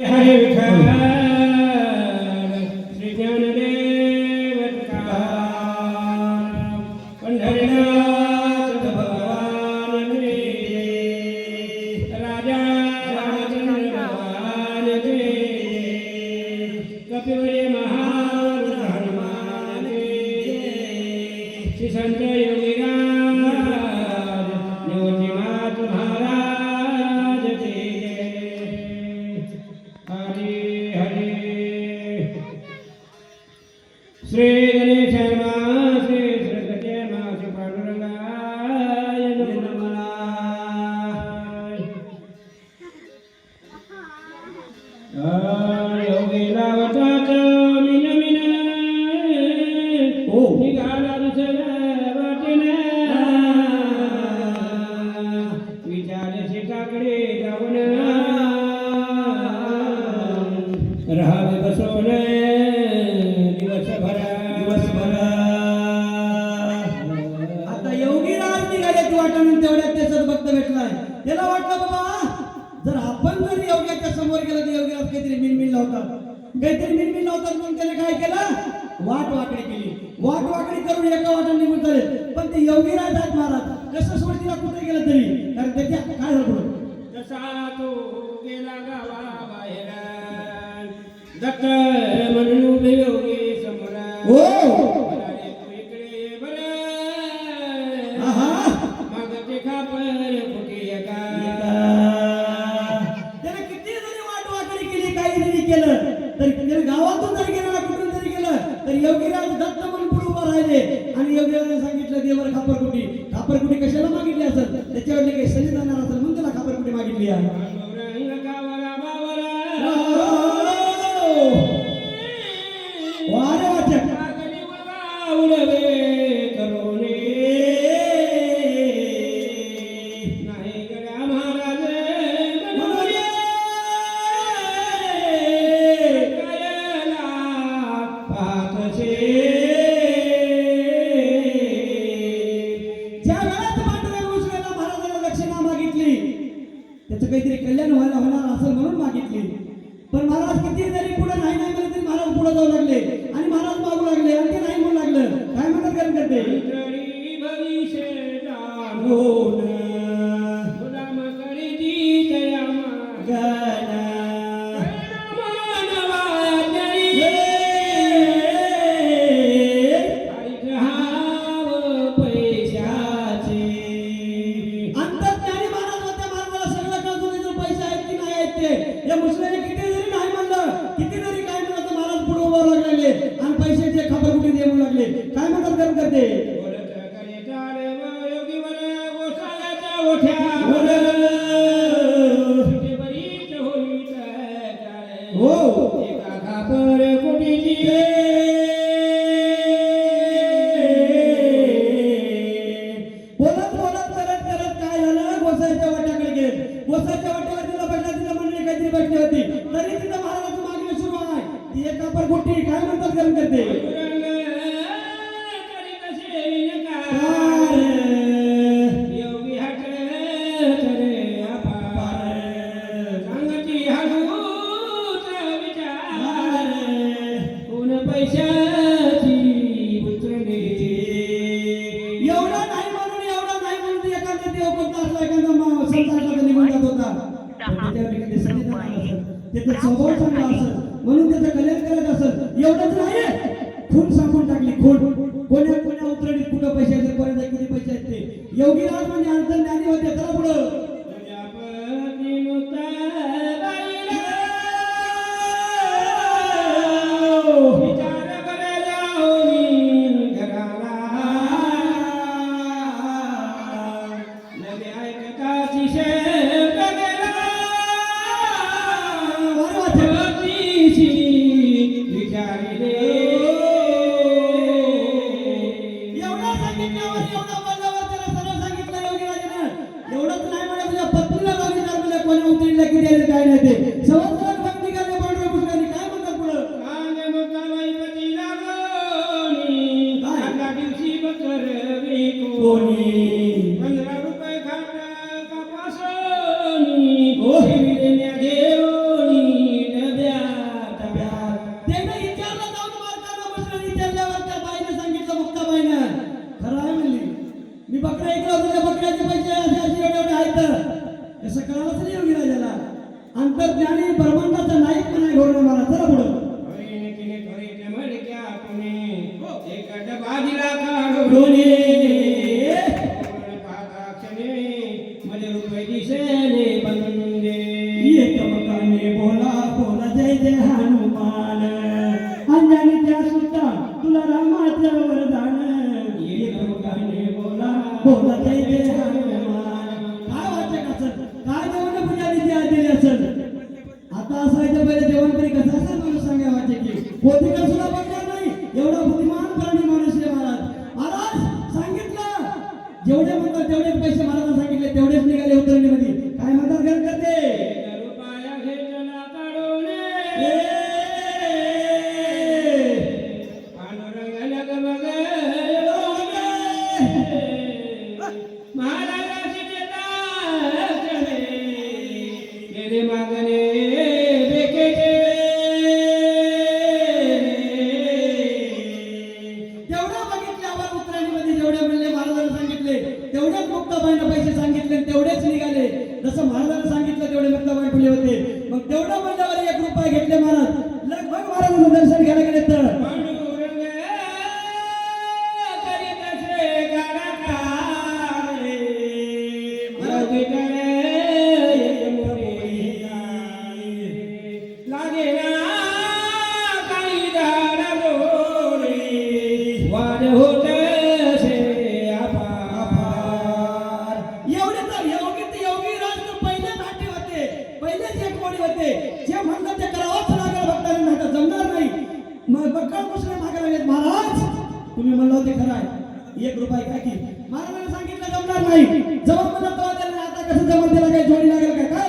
Hey, hey. Shri Ganesh नमः श्री सरस्वती नमः। श्री पांडुरंगाय नमः योगीला वटाच मिन मिन ओ। निघाला दुसऱ्या वाटेने विचारशी टाकडे जाऊन राहावे बसवून भेटलाय त्याला वाटलं बाबा जर आपण जर योग्याच्या समोर गेलो तर योगीराज काहीतरी मिनमिन लावतात काहीतरी मिनमिन लावतात म्हणून त्याने काय केलं? वाट वाकडी केली. वाट वाकडी करून एका वाटा निघून चालेल. पण ते योगीराज आहेत महाराज. कसं सोडतीला कुठे गेलं तरी? कारण त्याच्या काय झालं? जसा तो गेला गावाबाहेर दत्त म्हणून योगी समोर. ओ महाराजांना दक्षिणा मागितली. त्याचं काहीतरी कल्याण व्हायला होणार असेल म्हणून मागितली. पण महाराज किती जरी पुढे नाही नाही म्हणले तरी महाराज पुढे जाऊ लागले. आणि महाराज मागू लागले आणि ते नाही म्हणू लागलं. काय म्हणतात कारण करते पैशाची उचलली. एवढा नाही म्हणून एवढा नाही म्हणून ते एखादा देव करता असला एखादा निघून जात होता? स्वभाव चांगला म्हणून त्याचं करत एवढंच नाही खून सांगून टाकली खून कोण्या 정답! काढून डोले पाहता क्षणी. मध्ये रुपये दिसेले बंदे. एकमकाने बोला बोला जय जय हनुमान. अंजनीच्या सुद्धा तुला रामाचं वरदान आता जेवण तरी कसं असेल मला सांगा वाटते की कोणती तेवढेच मुक्ताबाईंना पैसे सांगितले तेवढेच निघाले. जसं महाराजांना सांगितलं तेवढे मुक्ताबाई फुले होते. मग तेवढं म्हणल्यावर एक रुपया घेतले महाराज. लगभग महाराज एक रुपये काय की? महाराजांनी सांगितलं जमणार नाही. जवळ म्हणत त्याला आता कसं जमत त्याला काही जोडी लागेल काय काय